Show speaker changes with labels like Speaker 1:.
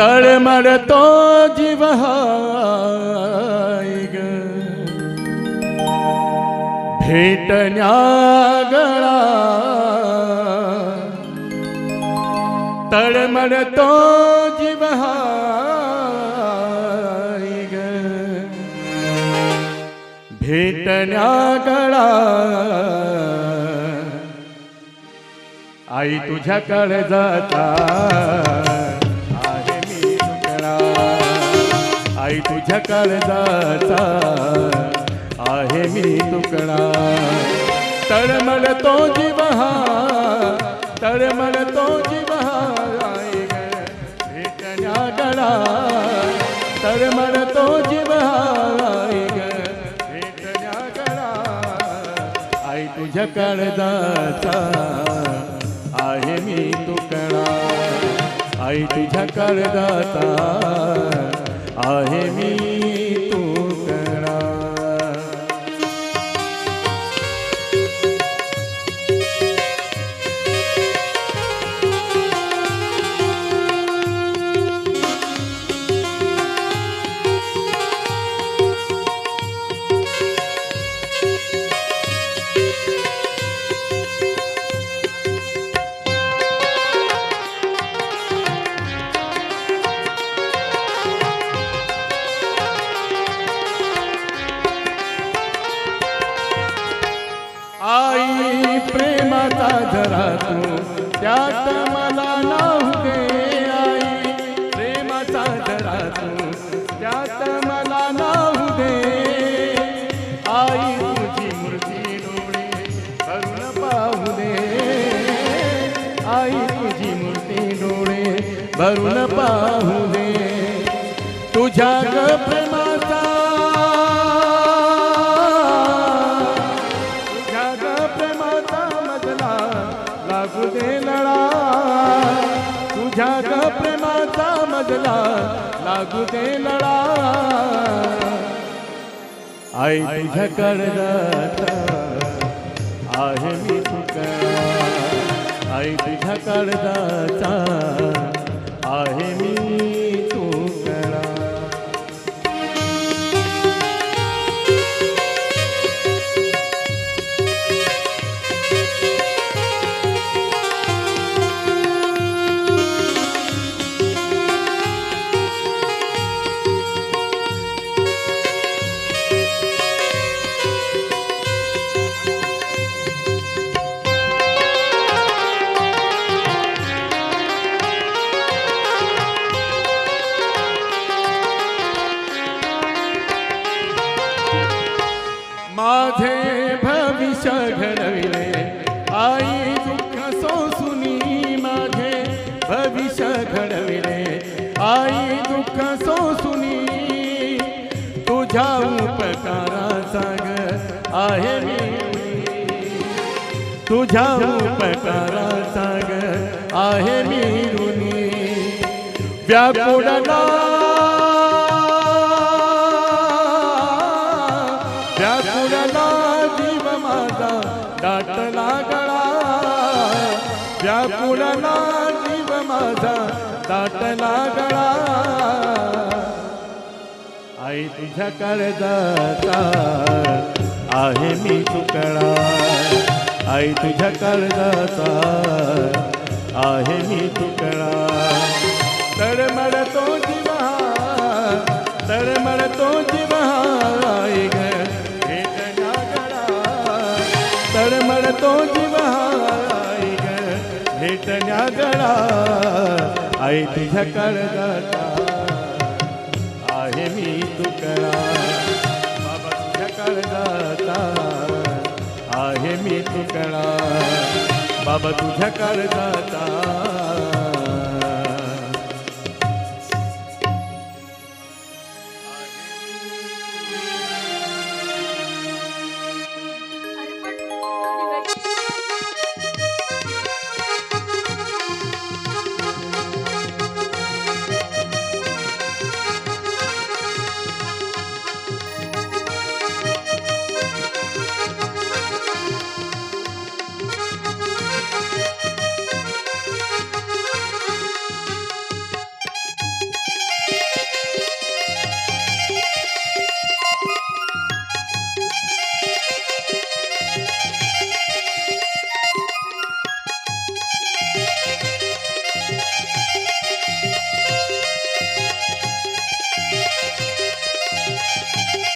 Speaker 1: तळमळतो जीव हाय भेटण्या गळा तळमळतो जीव हाय ग भेटण्या गळा आई तुझ्याकडे जाता आई तुझ्याकडे आहे मी तुकडा. तळमळ तो जीव हा तळमळ तो जीव आई भेटण्या गळा. तळमळ तो जीव आई ग भेटण्या गळा. आई तुझ्याकडे जाता आहे मी तुकडा. आई तुझ्या जाता आहे मी प्रेमाचा जरा तू त्यात मला नाव दे आई. प्रेमाचा जरा तू त्यात मला नाव दे आई तुझी मूर्ती डोळे करुण पाहू दे. आई तुझी मूर्ती डोळे भरून पाहू दे. तुझ्या प्रेमा लागू दे लढा. तुझ्या ग प्रेमाचा मजला लागू दे लढा. आई तुझ्या जाता आहे मी तुझ्या आई तुझ्या कडदाचा माझे भविष्य घडविले आई दुःख सोसुनी माझे भविष्य घडविले आई दुःख सोसुनी तुझ्या उपकाराचा ग आहे मी. तुझ्या उपकाराचा ग आहे मी ऋणी. व्याकुळला लागला गळा व्याकुळला जीव माझा दाटला लागला आई तुझ्या जाता आहे मी तुकडा आई तुझ्या जाता आहे मी तुकडा तळमळतो आई ग भेटण्या गळा आई आहे मी तुकडा बाबा तुझ्या कळदाता आहे मी तुकडा बाबा तुझ्या कळदाता.